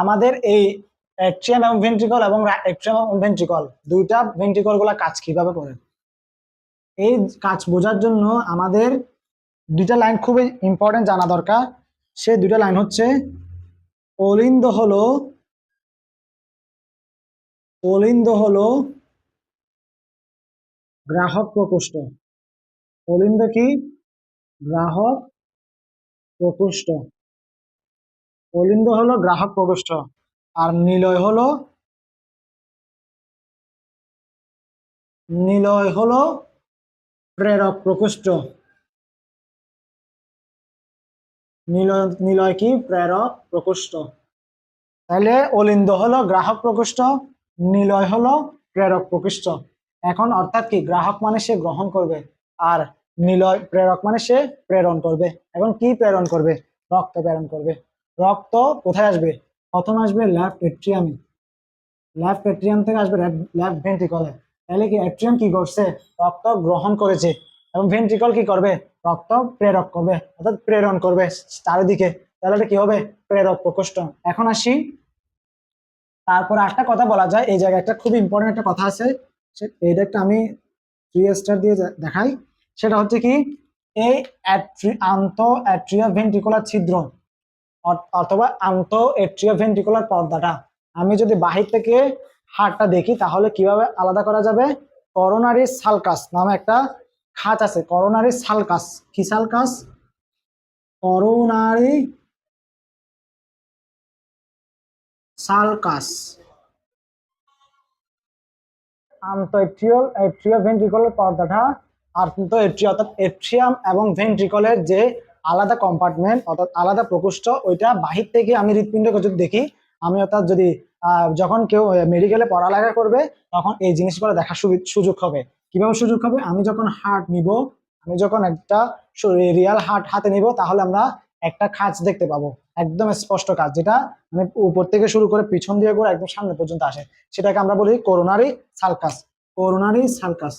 আমাদের এই অ্যাট্রিয়াম এবং ভেন্ট্রিকল এবং অ্যাট্রিয়াম এবং ভেন্ট্রিকল দুইটা ভেন্ট্রিকলগুলা কাজ কীভাবে করে? এই কাজ বোঝার জন্য আমাদের দুইটা লাইন খুবই ইম্পর্টেন্ট জানা দরকার। সে দুইটা লাইন হচ্ছে অলিন্দ হলো অলিন্দ হলো গ্রাহক প্রকোষ্ঠ। অলিন্দ কি? গ্রাহক প্রকোষ্ঠ। অলিন্দ হলো গ্রাহক প্রকোষ্ঠ আর নিলয় হলো নিলয় হলো প্রেরক প্রকোষ্ঠ নিলয় নিলয় কি? প্রেরক প্রকোষ্ঠ তাহলে অলিন্দ হলো গ্রাহক প্রকোষ্ঠ নিলয় হলো প্রেরক প্রকোষ্ঠ এখন অর্থাৎ কি? গ্রাহক মানে সে গ্রহণ করবে আর নিলয়, প্রেরক মানে সে প্রেরণ করবে। এখন কি প্রেরণ করবে? রক্ত প্রেরণ করবে। রক্ত কোথায় আসবে? প্রথম আসবে লেফট এট্রিয়ামে লেফট এট্রিয়াম থেকে আসবে লেফট ভেন্ট্রিকলে তাহলে কি এট্রিয়াম কি করছে? রক্ত গ্রহণ করেছে। এবং ভেন্ট্রিকল কি করবে? রক্ত প্রেরক করবে। অর্থাৎ প্রেরণ করবে চারিদিকে। তাহলে এটা কি হবে? প্রেরক প্রকোষ্ঠ। এখন আসি। তারপর একটা কথা বলা যায়। এই জায়গায় একটা খুব ইম্পর্টেন্ট একটা কথা আছে। এইটা একটা আমি থ্রি স্টার দিয়ে দেখাই। সেটা হচ্ছে কি, এই আন্ত অ্যাট্রিয়া ভেন্ট্রিকুলার ছিদ্র। অথবা আন্ত এট্রিয়া ভেন্ট্রিকুলার পর্দাটা। আমি যদি বাহির থেকে হাড়টা দেখি, তাহলে কীভাবে আলাদা করা যাবে? করোনারি সালকাস নামে একটা খাঁচ আছে। করোনারি সালকাস কি সালকাস করোনারি সালকাস আন্তঃএট্রিয়াল এট্রিয়া ভেন্ট্রিকলের পর্দাটা আন্তঃএট্রিয়া অর্থাৎ এট্রিয়াম এবং ভেন্ট্রিকলের যে আলাদা কম্পার্টমেন্ট অর্থাৎ আলাদা প্রকোষ্ঠ, ওইটা বাহির থেকে আমি হৃৎপিণ্ডকে যদি দেখি, আমি অর্থাৎ যদি যখন কেউ মেডিকেলে পড়ালেখা করবে, তখন এই জিনিসগুলো দেখার সুযোগ হবে। কীভাবে সুযোগ হবে? আমি যখন হার্ট নিব, আমি যখন একটা রিয়াল হার্ট হাতে নিব, তাহলে আমরা একটা খাঁজ দেখতে পাবো। একদম স্পষ্ট কাজ যেটা মানে উপর থেকে শুরু করে পিছন দিয়ে করে একদম সামনে পর্যন্ত আসে। সেটাকে আমরা বলি coronary sulcus coronary sulcus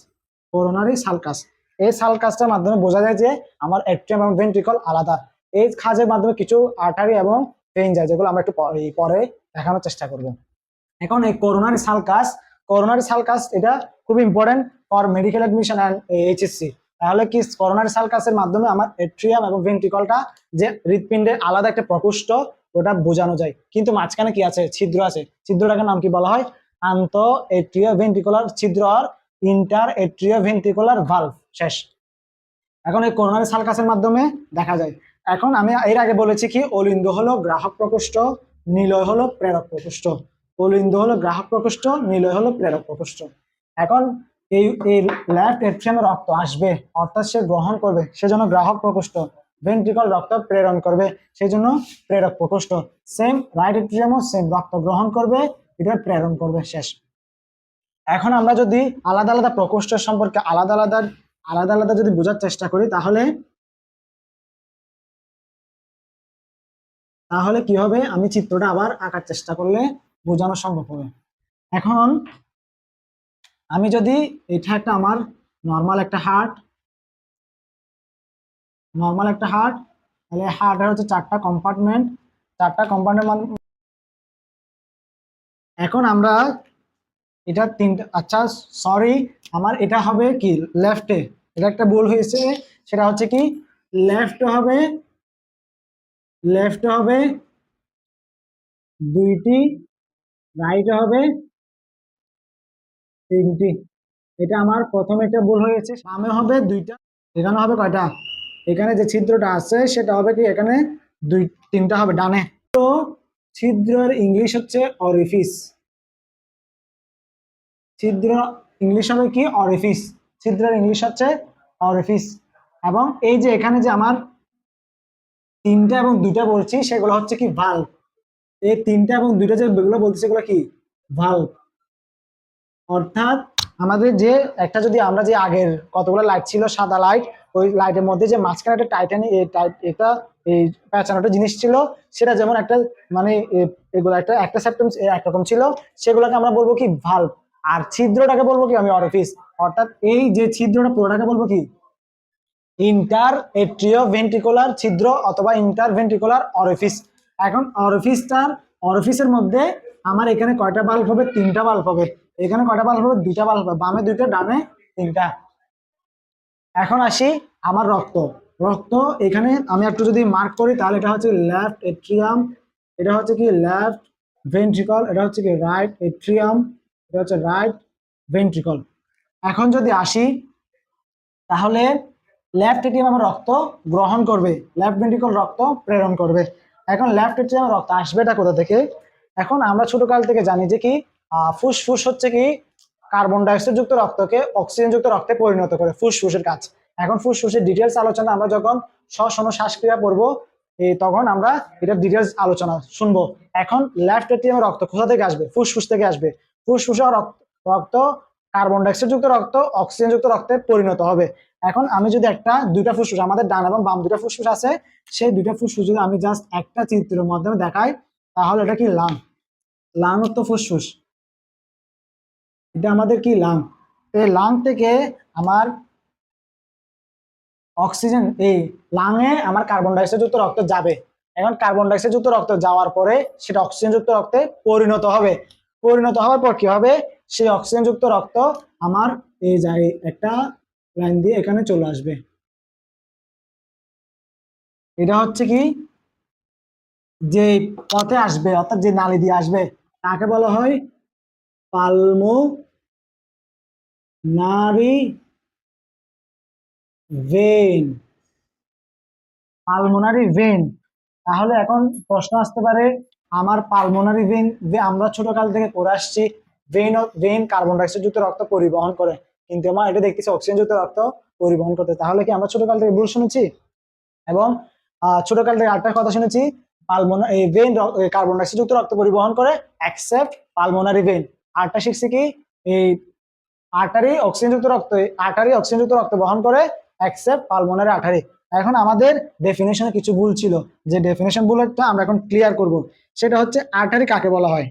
coronary sulcus এই সালকাসটার মাধ্যমে বোঝা যায় যে আমার অ্যাট্রিয়াম এবং ভেন্ট্রিকল আলাদা। এই খাজের মাধ্যমে কিছু আর্টারি এবং ভেইন যায়, যেগুলো আমরা একটু পরে দেখানোর চেষ্টা করব। এখন এই করোনারি সালকাস করোনারি সালকাস এটা খুব important for medical admission and HSC তাহলে কি করোনারি সালকাসের মাধ্যমে আমার এট্রিয়াম এবং ভেন্ট্রিকলটা যে হৃৎপিণ্ডের আলাদা একটা প্রকোষ্ঠ, ওটা বোঝানো যায়। কিন্তু মাঝখানে কি আছে? ছিদ্র আছে। ছিদ্রটাকে নাম কি বলা হয়? আন্ত এট্রিও ভেন্ট্রিকুলার ছিদ্র আর ইন্টার এট্রিও ভেন্ট্রিকুলার ভালভ শেষ। এখন এই করোনারি সালকাসের মাধ্যমে দেখা যায়। এখন আমি এর আগে বলেছি কি, অলিন্দ হলো গ্রাহক প্রকোষ্ঠ, নিলয় হলো প্রেরক প্রকোষ্ঠ। অলিন্দ হলো গ্রাহক প্রকোষ্ঠ, নিলয় হলো প্রেরক প্রকোষ্ঠ। এখন এই এই লেফট এট্রিয়ামে রক্ত আসবে, অর্থাৎ সে গ্রহণ করবে সেজন্য গ্রাহক প্রকোষ্ঠ। ভেন্ট্রিকল রক্ত প্রেরণ করবে সেই জন্য প্রেরক প্রকোষ্ঠ। সেম রাইট এট্রিয়ামও সেম রক্ত গ্রহণ করবে, এটা প্রেরণ করবে, শেষ। এখন আমরা যদি আলাদা আলাদা প্রকোষ্ঠ সম্পর্কে আলাদা আলাদা আলাদা আলাদা যদি বোঝার চেষ্টা করি, তাহলে তাহলে কি হবে? আমি চিত্রটা আবার আঁকার চেষ্টা করলে বোঝানো সম্ভব হবে। এখন আমি যদি এটা একটা আমার নর্মাল একটা হার্ট নর্মাল একটা হার্ট তাহলে হার্টের হচ্ছে চারটা কম্পার্টমেন্ট চারটা কম্পার্টমেন্ট এখন আমরা এটা তিনটা আচ্ছা সরি আমার এটা হবে কি লেফটে এটা একটা ভুল হয়েছে, সেটা হচ্ছে কি লেফট হবে লেফট হবে, দুইটি রাইট হবে, তিনটি। এটা আমার প্রথম একটা ভুল হয়েছে, সামনে হবে দুইটা, এখানে হবে কয়টা? এখানে যে ছিদ্রটা আছে, সেটা হবে কি, এখানে দুই, তিনটা হবে, ডানে। তো ছিদ্রের ইংলিশ হচ্ছে অরিফিস ছিদ্র ইংলিশ হবে কি? অরিফিস ছিদ্রের ইংলিশ হচ্ছে অরিফিস এবং এই যে এখানে যে আমার তিনটা এবং দুইটা বলছি, সেগুলো হচ্ছে কি ভালো এই তিনটা এবং দুইটা যেগুলো বলছি, সেগুলো কি? ভালো অর্থাৎ আমাদের যে একটা যদি আমরা যে আগের কতগুলো লাইট ছিল, সাদা লাইট ওই লাইটের মধ্যে যে মাঝখানে একটা টাইটানি এটা, এই প্যাঁচানোটা জিনিস ছিল, সেটা যেমন একটা মানে এগুলো একটা একটা সেপ্টেম একরকম ছিল, সেগুলোকে আমরা বলব কি ভাল্ব আর ছিদ্রটাকে বলব কি? আমি অরফিস অর্থাৎ এই যে ছিদ্রটা, পুরোটাকে বলব কি? ইন্টার এট্রিও ভেন্ট্রিকুলার ছিদ্র অথবা ইন্টার ভেন্ট্রিকুলার অরফিস এখন অরিফিসটার অরফিসের মধ্যে আমার এখানে কয়টা বাল্ব হবে? তিনটা বাল্ব হবে। এখানে কয়টা বাল্ব হবে? দুইটা বাল্ব হবে। বামে দুইটা, ডানে তিনটা। এখন আসি আমার রক্ত। রক্ত এখানে আমি একটু যদি মার্ক করি, তাহলে এটা হচ্ছে লেফট এট্রিয়াম এটা হচ্ছে কি? লেফট ভেন্ট্রিকল এটা হচ্ছে কি? রাইট এট্রিয়াম এটা হচ্ছে রাইট ভেন্ট্রিকল এখন যদি আসি, তাহলে লেফট এটিএম আমার রক্ত গ্রহণ করবে। লেফট ভেন্ট্রিকল রক্ত প্রেরণ করবে। এখন লেফট এটিএম রক্ত আসবে এটা কোথা থেকে? এখন আমরা ছোটকাল থেকে জানি যে কি ফুসফুস হচ্ছে কি কার্বন ডাইঅক্সাইড যুক্ত রক্তকে অক্সিজেন যুক্ত রক্তে পরিণত করে, ফুসফুসের কাজ। এখন ফুসফুসের ডিটেলস আলোচনা আমরা যখন শ্বসন শ্বাসক্রিয়া পড়ব তখন আমরা এটা ডিটেলস আলোচনা শুনব। এখন লেফট এটিএম রক্ত কোথা থেকে আসবে? ফুসফুস থেকে আসবে। ফুসফুসে রক্ত রক্ত কার্বন ডাইঅক্সাইড যুক্ত রক্ত অক্সিজেন যুক্ত রক্তে পরিণত হবে। এখন আমি যদি একটা, দুইটা ফুসফুস, আমাদের ডান এবং বাম দুইটা ফুসফুস আছে, সেই দুইটা ফুসফুস যদি আমি জাস্ট একটা চিত্রের মাধ্যমে দেখাই, তাহলে এটা কি লাং লাং তো ফুসফুস। এটা আমাদের কি লাং এই লাং থেকে আমার অক্সিজেন এই লাংয়ে আমার কার্বন ডাইঅক্সাইড যুক্ত রক্ত যাবে। এখন কার্বন ডাইঅক্সাইড যুক্ত রক্ত যাওয়ার পরে সেটা অক্সিজেন যুক্ত রক্তে পরিণত হবে। পরিণত হওয়ার পর কি হবে? সেই অক্সিজেন যুক্ত রক্ত আমার এই একটা লাইন দিয়ে এখানে চলে আসবে। এটা হচ্ছে কি? যে পথে আসবে, অর্থাৎ যে নালী দিয়ে আসবে, তাকে বলা হয় পালমো নারী ভেন পালমোনারি ভেন তাহলে এখন প্রশ্ন আসতে পারে আমার পালমোনারি ভেন আমরা ছোটকাল থেকে করে আসছি ভেন ভেন কার্বন ডাইঅক্সাইড যুক্ত রক্ত পরিবহন করে। কিন্তু আমার এটা দেখতেছি অক্সিজেন যুক্ত রক্ত পরিবহন করতে। তাহলে কি আমরা ছোটকাল থেকে ভুল শুনেছি? এবং ছোটকাল থেকে আরেকটা কথা শুনেছি পালমোনা এই ভেন কার্বন ডাইঅক্সাইড যুক্ত রক্ত পরিবহন করে অ্যাকসেপ্ট পালমোনারি ভেন আরটা শিখছি কি? এই আটারি অক্সিজেন যুক্ত রক্ত আর্টারি অক্সিজেন যুক্ত রক্ত বহন করে অ্যাকসেপ্ট পালমোনারি আর্টারি এখন আমাদের ডেফিনেশনে কিছু ভুল ছিল, যে ডেফিনেশন ভুল ভুলটা আমরা এখন ক্লিয়ার করব। সেটা হচ্ছে আর্টারি কাকে বলা হয়?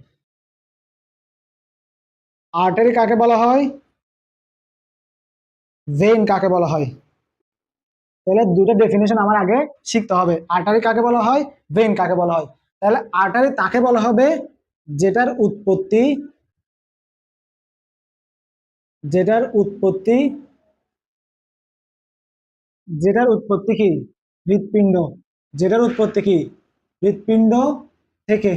আর্টারি কাকে বলা হয়? ভেন কাকে বলা হয়? তাহলে দুটো ডেফিনেশন আমার আগে শিখতে হবে। আর্টারি কাকে বলা হয়? ভেন কাকে বলা হয়? তাহলে আর্টারি তাকে বলা হবে যেটার উৎপত্তি যেটার উৎপত্তি যেটার উৎপত্তি কি? হৃৎপিণ্ড। যেটার উৎপত্তি কি? হৃৎপিণ্ড থেকে।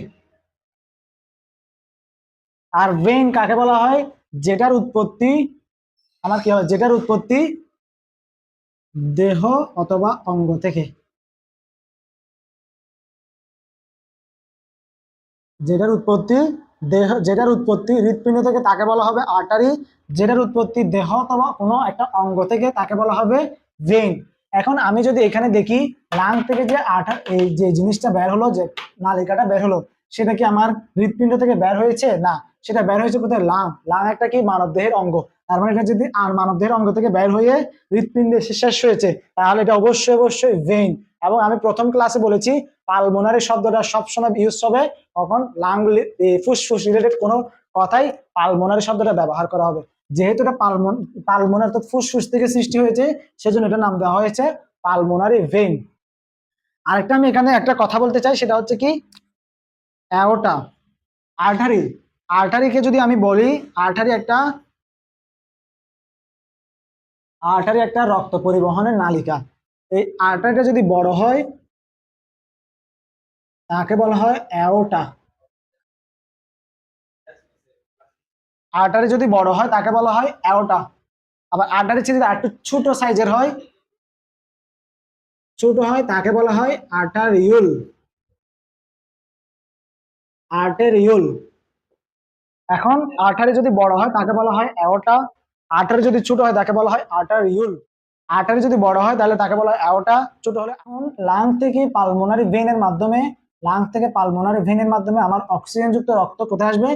আর ভেন কাকে বলা হয়? যেটার উৎপত্তি, আমার কি হয়? যেটার উৎপত্তি দেহ অথবা অঙ্গ থেকে। যেটার উৎপত্তি দেহ, যেটার উৎপত্তি হৃৎপিণ্ড থেকে তাকে বলা হবে আর্টারি যেটার উৎপত্তি দেহ অথবা কোনো একটা অঙ্গ থেকে তাকে বলা হবে ভেন এখন আমি যদি এখানে দেখি লাং থেকে যে আঠা, এই যে জিনিসটা বের হলো, যে নালিকাটা বের হলো, সেটা কি আমার হৃৎপিণ্ড থেকে বের হয়েছে? না, সেটা বের হয়েছে কোথায়? লাং লাং একটা কি? মানবদেহের অঙ্গ। তার মানে এটা যদি আর মানবদেহের অঙ্গ থেকে বের হয়ে হৃৎপিণ্ডে শেষ হয়েছে, তাহলে এটা অবশ্যই অবশ্যই ভেইন এবং আমি প্রথম ক্লাসে বলেছি পালমোনারি শব্দটা সবসময় ইউজ হবে। কখন? লাং ফুসফুস রিলেটেড কোনো কথাই পালমোনারি শব্দটা ব্যবহার করা হবে। যেহেতু এটা পালমোন, পালমোনার অর্থাৎ ফুসফুস থেকে সৃষ্টি হয়েছে, সেজন্য এটা নাম দেওয়া হয়েছে পালমোনারি ভেইন। আরেকটা আমি এখানে একটা কথা বলতে চাই, সেটা হচ্ছে কি, অ্যাওটা, আর্টারি, আর্টারিকে যদি আমি বলি, আর্টারি একটা আর্টারি একটা রক্ত পরিবহনের নালিকা। এই আর্টারিটা যদি বড় হয়, তাকে বলা হয় অ্যাওটা। আর্টারি যদি বড় হয়, তাকে বলা হয় অ্যাওটা আবার আর্টারি যদি একটু ছোট সাইজের হয়, ছোট হয়, তাকে বলা হয় আর্টারিউল আর্টেরিউল এখন আর্টারি যদি বড় হয়, তাকে বলা হয় অ্যাওটা আর্টারি যদি ছোট হয়, তাকে বলা হয় আর্টারিউল আর্টারি যদি বড় হয়, তাহলে তাকে বলা হয় অ্যাওটা ছোট হলে এখন লাং থেকে পালমোনারি ভেনের মাধ্যমে লাং থেকে পালমোনারি ভেনের মাধ্যমে আমার অক্সিজেন যুক্ত রক্ত কোথায় আসবে?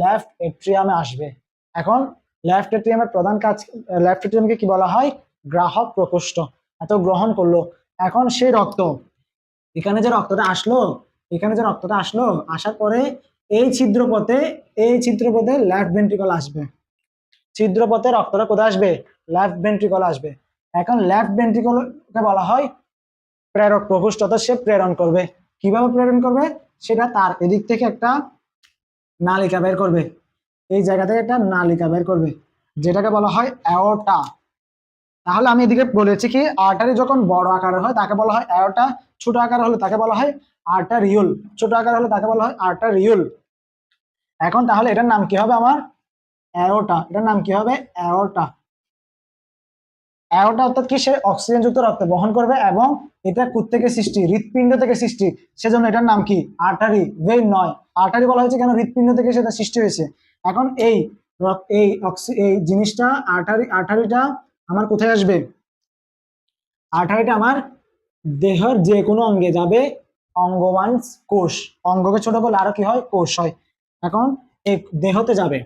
লেফট এট্রিয়ামে আসবে। এখন লেফট এট্রিয়ামের প্রধান কাজ লেফট এট্রিয়ামকে কি বলা হয়? গ্রাহক প্রকোষ্ঠ। এত গ্রহণ করল। এখন সেই রক্ত, এখানে যে রক্তটা আসলো, এখানে যে রক্তটা আসলো, আসার পরে এই ছিদ্রপথে এই ছিদ্রপথে লেফট ভেন্ট্রিকল আসবে। ছিদ্রপথে রক্তটা কোথায় আসবে? লেফট ভেন্ট্রিকল আসবে। এখন লেফট ভেন্ট্রিকলকে বলা হয় প্রেরক প্রকোষ্ঠ সে প্রেরণ করবে। কীভাবে প্রেরণ করবে? সেটা তার এদিক থেকে একটা নালিকা বের করবে। এই জায়গা থেকে একটা নালিকা বের করবে, যেটাকে বলা হয় অ্যাওটা। তাহলে আমি এদিকে বলেছি কি, আর্টারি যখন বড় আকারের হয়, তাকে বলা হয় অ্যাওটা, ছোট আকার হলে তাকে বলা হয় আর্টারিউল, ছোট আকার হলে তাকে বলা হয় আর্টারিউল। এখন তাহলে এটার নাম কি হবে আমার? অ্যাওটা, এটার নাম কি হবে? অ্যাওটা। অ্যাওটা অর্থাৎ কি? সে অক্সিজেন যুক্ত রক্ত বহন করবে এবং এটা কুত থেকে সৃষ্টি? হৃৎপিণ্ড থেকে সৃষ্টি। সেজন্য এটার নাম কি? আর্টারি। ভেইন নয়। আর্টারি বলা হয়েছে কেন? হৃৎপিণ্ড থেকে সেটা সৃষ্টি হয়েছে। এখন এই এই এই জিনিসটা, আর্টারি আর্টারিটা আমার কোথায় আসবে? আর্টারিটা আমার দেহের যে কোনো অঙ্গে যাবে অঙ্গবান কোষ। অঙ্গকে ছোট করলে আরও কি হয়? কোষ হয়। এখন এই দেহতে যাবে।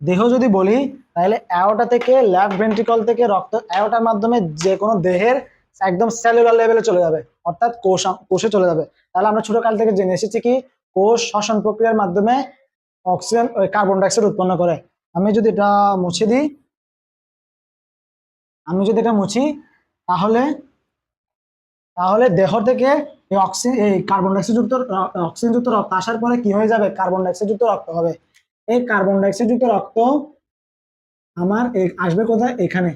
দেহ যদি বলি তাহলে অ্যাওটা থেকে লেফট ভেন্ট্রিকল থেকে রক্ত অ্যাওটার মাধ্যমে যে কোনো দেহের একদম সেলুলার লেভেলে চলে যাবে, অর্থাৎ কোষ কোষে চলে যাবে। তাহলে আমরা ছোট কাল থেকে জেনে এসেছি কি কোষ শ্বসন প্রক্রিয়ার মাধ্যমে অক্সিজেন ওই কার্বন ডাইঅক্সাইড উৎপন্ন করে। আমি যদি এটা মুছে দিই, আমি যদি এটা মুছি, তাহলে তাহলে দেহ থেকে এই অক্সিজেন এই কার্বন ডাইঅক্সাইড যুক্ত অক্সিজেন যুক্ত রক্ত আসার পরে কি হয়ে যাবে? কার্বন ডাইঅক্সাইড যুক্ত রক্ত হবে। এই কার্বন ডাইঅক্সাইড যুক্ত রক্ত আমার আসবে কোথায়? এখানে।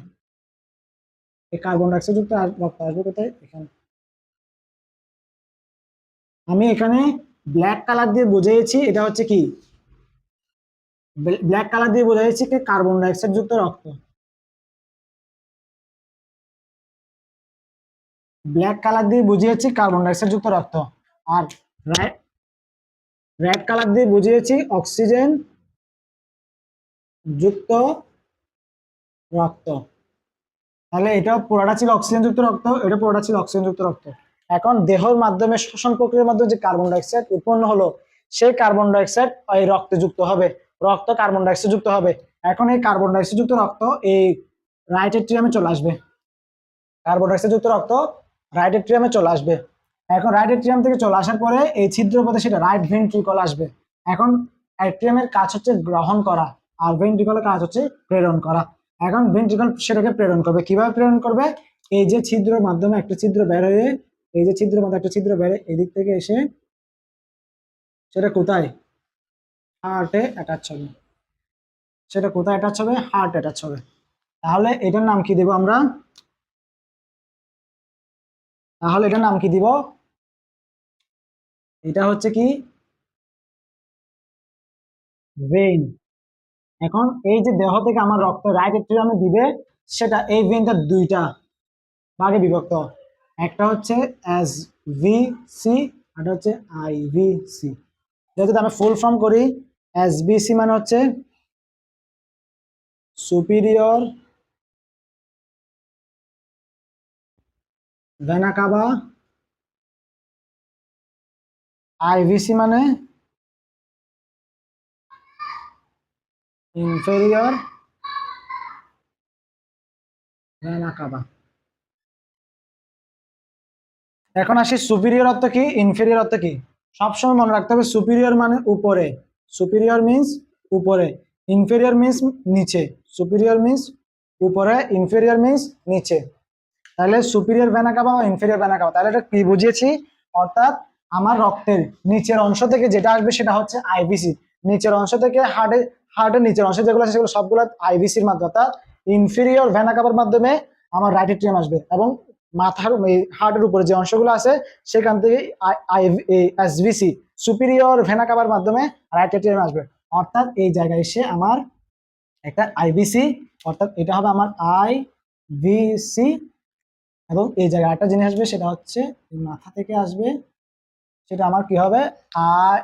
এই কার্বন ডাইঅক্সাইড যুক্ত রক্ত আসবে কোথায়? এখানে। আমি এখানে ব্ল্যাক কালার দিয়ে বুঝিয়েছি এটা হচ্ছে কি? ব্ল্যাক কালার দিয়ে বোঝাইছি কি কার্বন ডাইঅক্সাইড যুক্ত রক্ত। ব্ল্যাক কালার দিয়ে বুঝিয়েছি কার্বন ডাইঅক্সাইড যুক্ত রক্ত। আর রেড কালার দিয়ে বুঝিয়েছি অক্সিজেন যুক্ত রক্ত। তাহলে এটা পুরোটা ছিল অক্সিজেন যুক্ত রক্ত, এটা পুরোটা ছিল অক্সিজেন যুক্ত রক্ত। এখন দেহের মাধ্যমে শ্বসন প্রক্রিয়ার মাধ্যমে যে কার্বন ডাইঅক্সাইড উৎপন্ন হলো, সেই কার্বন ডাইঅক্সাইড এই রক্তে যুক্ত হবে। রক্ত কার্বন ডাইঅক্সাইড যুক্ত হবে। এখন এই কার্বন ডাইঅক্সাইড যুক্ত রক্ত, এই রাইট এট্রিয়ামে চলে আসবে। কার্বন ডাইঅক্সাইড যুক্ত রক্ত রাইট এট্রিয়ামে চলে আসবে। এখন রাইট এট্রিয়াম থেকে চলে আসার পরে এই ছিদ্র পথে সেটা রাইট ভেন্ট্রিকল আসবে। এখন অ্যাট্রিয়ামের কাজ হচ্ছে গ্রহণ করা, আর ভেন্ট্রিকলের কাজ হচ্ছে প্রেরণ করা। এখন ভেন্ট্রিকল সেটাকে প্রেরণ করবে, কীভাবে প্রেরণ করবে? এই যে ছিদ্রের মাধ্যমে একটা ছিদ্র বের হয়ে, এই যে ছিদ্রের মাধ্যমে একটা ছিদ্র বের এদিক থেকে এসে সেটা কোথায়? হার্টে অ্যাটাচ হবে। সেটা কোথায় অ্যাটাচ হবে? হার্ট অ্যাটাচ হবে। তাহলে এটার নাম কি দেব আমরা? তাহলে এটার নাম কি দিব? এটা হচ্ছে কি? ভেইন। এখন এই যে দেহ থেকে আমার রক্ত রাইট এট্রিয়ামে দিবে, সেটা এই ভেইনটা দুইটা ভাগে বিভক্ত। একটা হচ্ছে এস ভি সি আর হচ্ছে আই ভি সি যদি আমি ফুল ফর্ম করি এস বি সি মানে হচ্ছে সুপিরিয়র ভেনা কাবা আইভিসি মানে ইনফেরিয়র ভেনা কাবা এখন আসি সুপিরিয়র অর্থ কি? ইনফেরিয়র অর্থ কি? সবসময় মনে রাখতে হবে সুপিরিয়র মানে উপরে। সুপিরিয়র মিন্স উপরে। ইনফেরিয়র মিন্স নিচে। সুপিরিয়র মিন্স উপরে। ইনফেরিয়র মিন্স নিচে। তাহলে সুপিরিয়র ভেনা কাবা বা ইনফেরিয়র ভেনা কাবা তাহলে এটা কি বুঝিয়েছি? অর্থাৎ আমার রক্তের নিচের অংশ থেকে যেটা আসবে সেটা হচ্ছে আইবিসি নিচের অংশ থেকে হার্টে হার্টের নিচের অংশ যেগুলো আছে সেগুলো সবগুলো আইবিসির মাধ্যমে, অর্থাৎ ইনফিরিয়র কাবার মাধ্যমে আমার রাইট এট্রিয়াম আসবে এবং মাথার এই হার্টের উপরে যে অংশগুলো আছে, সেখান থেকে এসভিসি সুপিরিয়র ভেনা কাবার মাধ্যমে রাইট এট্রিয়াম আসবে। অর্থাৎ এই জায়গায় এসে আমার একটা আইভিসি অর্থাৎ এটা হবে আমার আই ভিসি এবং এই জায়গায় একটা জিনিস আসবে, সেটা হচ্ছে মাথা থেকে আসবে, সেটা আমার কি হবে? আই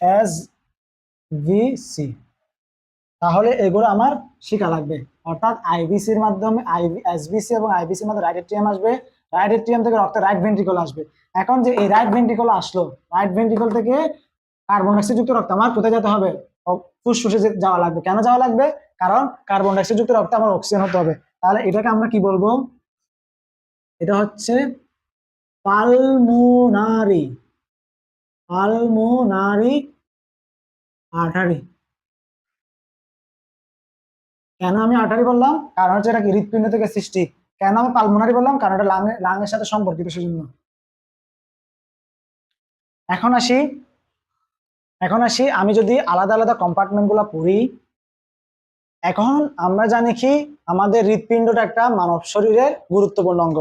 এস ভি সি তাহলে এগুলো আমার শেখা লাগবে। অর্থাৎ আইবিসির মাধ্যমে এসবিসি এবং আইবিসির মধ্যে রাইট এট্রিয়াম আসবে। রাইট এট্রিয়াম থেকে রক্তে রাইট ভেন্ট্রিকল আসবে। এখন যে এই রাইট ভেন্ট্রিকল আসলো রাইট ভেন্ট্রিকল থেকে কার্বন ডাইঅক্সাইড যুক্ত রক্ত আমার কোথায় যেতে হবে? ফুসফুসে যাওয়া লাগবে। কেন যাওয়া লাগবে? কারণ কার্বন ডাইঅক্সাইড যুক্ত রক্ত আমার অক্সিজেন হতে হবে। তাহলে এটাকে আমরা কি বলব? এটা হচ্ছে পালমোনারি পালমোনারি আর্টারি কেন আমি আর্টারি বললাম? কারণ হচ্ছে এটা কি হৃৎপিণ্ড থেকে সৃষ্টি। কেন আমি পালমোনারি বললাম? কারণ এটা লাঙে লাঙের সাথে সম্পর্কিত সেজন্য। এখন আসি। এখন আসি। আমি যদি আলাদা আলাদা কম্পার্টমেন্টগুলা পড়ি, এখন আমরা জানি কি? আমাদের হৃৎপিণ্ডটা একটা মানব শরীরের গুরুত্বপূর্ণ অঙ্গ।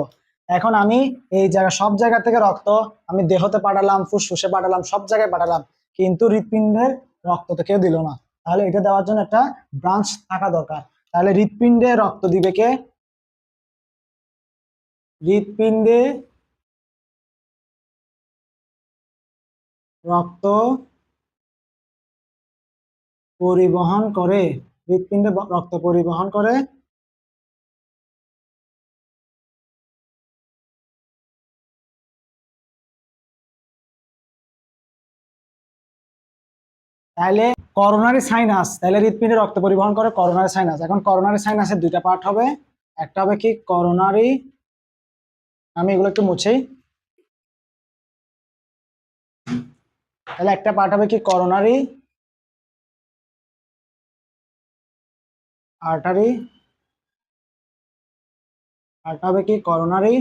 এখন আমি এই জায়গা সব জায়গা থেকে রক্ত আমি দেহতে পাঠালাম, ফুসফুসে পাঠালাম, সব জায়গায় পাঠালাম। কিন্তু হৃৎপিণ্ডের রক্ত তো কেউ দিল না। তাহলে এটা দেওয়ার জন্য একটা ব্রাঞ্চ থাকা দরকার। তাহলে হৃৎপিণ্ডে রক্ত দিবে কে? হৃৎপিণ্ডে রক্ত পরিবহন করে হৃৎপিণ্ডে রক্ত পরিবহন করে তাহলে করোনারি সাইনাস তাহলে হৃৎপিণ্ডে রক্ত পরিবহন করে করোনারি সাইনাস এখন করোনারি সাইনাসের দুইটা পার্ট হবে। একটা হবে কি করোনারি আমি এগুলো একটু মুছেই। তাহলে একটা পার্ট হবে কি করোনারি আর্টারি আরটা হবে কি করোনারি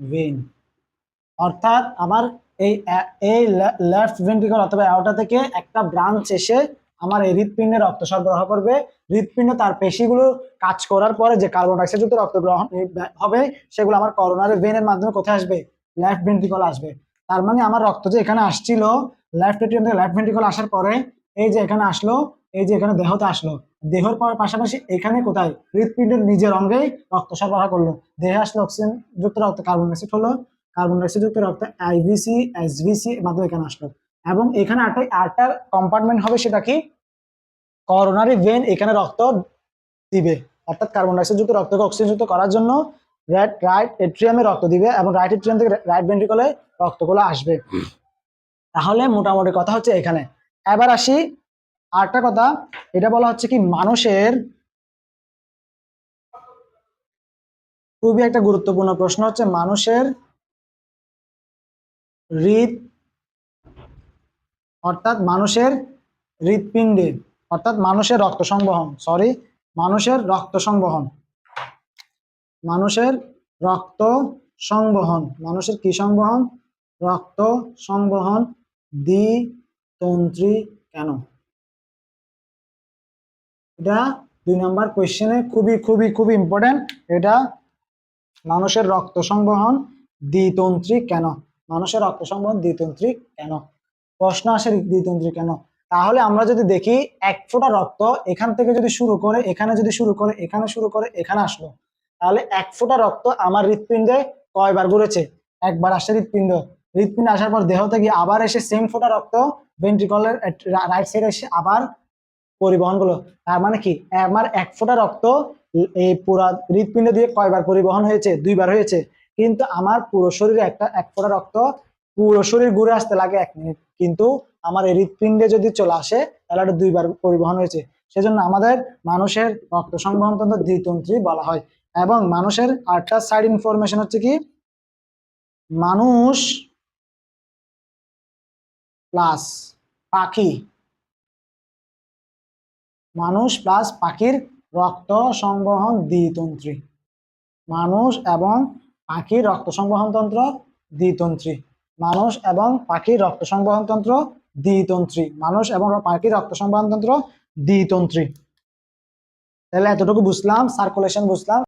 ভেইন অর্থাৎ আমার এই এই লেফট ভেন্ট্রিকল অথবা অ্যাওটা থেকে একটা ব্রাঞ্চ এসে আমার এই হৃৎপিণ্ডে রক্ত সরবরাহ করবে। হৃৎপিণ্ড তার পেশিগুলো কাজ করার পরে যে কার্বন ডাইঅক্সাইড যুক্ত রক্ত গ্রহণ হবে, সেগুলো আমার করোনার ভেনের মাধ্যমে কোথায় আসবে? লেফট ভেন্ট্রিকল আসবে। তার মানে আমার রক্ত যে এখানে আসছিল লেফট এটিএম থেকে লেফট ভেন্ট্রিকল আসার পরে এই যে এখানে আসলো, এই যে এখানে দেহতে আসলো, দেহর পাশাপাশি এখানে কোথায়? হৃৎপিণ্ডের নিজের অঙ্গেই রক্ত সরবরাহ করল। দেহে আসলো অক্সিজেন যুক্ত রক্ত কার্বন ডাইঅক্সাইড হলো। কার্বন ডাইঅক্সাইড যুক্ত রক্ত আইভিসি এসভিসি মাধ্যমে এখানে আসলো। এবং এখানে আরেকটা আরেকটা কম্পার্টমেন্ট হবে সেটা কি? করোনারি ভেন এখানে রক্ত দিবে। অর্থাৎ কার্বন ডাইঅক্সাইড যুক্ত রক্তকে অক্সিজেন যুক্ত করার জন্য রাইট রাইট এট্রিয়ামে রক্ত দিবে এবং রাইট এট্রিয়াম থেকে রাইট ভেন্ট্রিকলে রক্তগুলো আসবে। তাহলে মোটামুটি কথা হচ্ছে এখানে। এবার আসি আরেকটা কথা, এটা বলা হচ্ছে কি মানুষের খুবই একটা গুরুত্বপূর্ণ প্রশ্ন হচ্ছে মানুষের হৃদ, অর্থাৎ মানুষের হৃৎপিণ্ডে, অর্থাৎ মানুষের রক্ত সংবহন সরি মানুষের রক্ত সংবহন। মানুষের রক্ত সংবহন, মানুষের কি সংবহন? রক্ত সংবহন দ্বিতন্ত্রী কেন? এটা দুই নম্বর কোয়েশ্চেনে খুবই খুবই খুবই ইম্পর্টেন্ট এটা মানুষের রক্ত সংবহন দ্বিতন্ত্রী কেন? মানুষের রক্ত সংবহন দ্বিতন্ত্রী কেন? প্রশ্ন আসে দ্বিতন্ত্রী কেন? তাহলে আমরা যদি দেখি, এক ফোঁটা রক্ত এখান থেকে যদি শুরু করে, এখানে যদি শুরু করে, এখানে শুরু করে, এখানে আসলো। তাহলে এক ফোঁটা রক্ত আমার হৃৎপিণ্ডে কয়বার ঘুরেছে? একবার আসছে হৃৎপিণ্ড। হৃৎপিণ্ড আসার পর দেহ থেকে আবার এসে সেম ফোঁটা রক্ত ভেন্ট্রিকলের রাইট সাইডে এসে আবার পরিবহন করল তার মানে কি? আমার এক ফোঁটা রক্ত এই পুরা হৃৎপিণ্ড দিয়ে কয়বার পরিবহন হয়েছে? দুইবার হয়েছে। কিন্তু আমার পুরো শরীরে একটা, এক ফোঁটা রক্ত পুরো শরীর ঘুরে আসতে লাগে এক মিনিট। কিন্তু আমার এই হৃৎপিণ্ডে যদি চলে আসে, তাহলে এটা দুইবার পরিবহন হয়েছে। সেজন্য আমাদের মানুষের রক্ত সংবহন তন্ত্র দ্বিতন্ত্রী বলা হয়। এবং মানুষের আরেকটা সাইড ইনফরমেশন হচ্ছে কি? মানুষ প্লাস পাখি। মানুষ প্লাস পাখির রক্ত সংবহন দ্বিতন্ত্রী। মানুষ এবং পাখির রক্ত সংবহন তন্ত্র দ্বিতন্ত্রী। মানুষ এবং পাখির রক্ত সংবহন তন্ত্র দ্বিতন্ত্রী। মানুষ এবং পাখির রক্ত সংবহন তন্ত্র দ্বিতন্ত্রী। তাহলে এতটুকু বুঝলাম সার্কুলেশন বুঝলাম।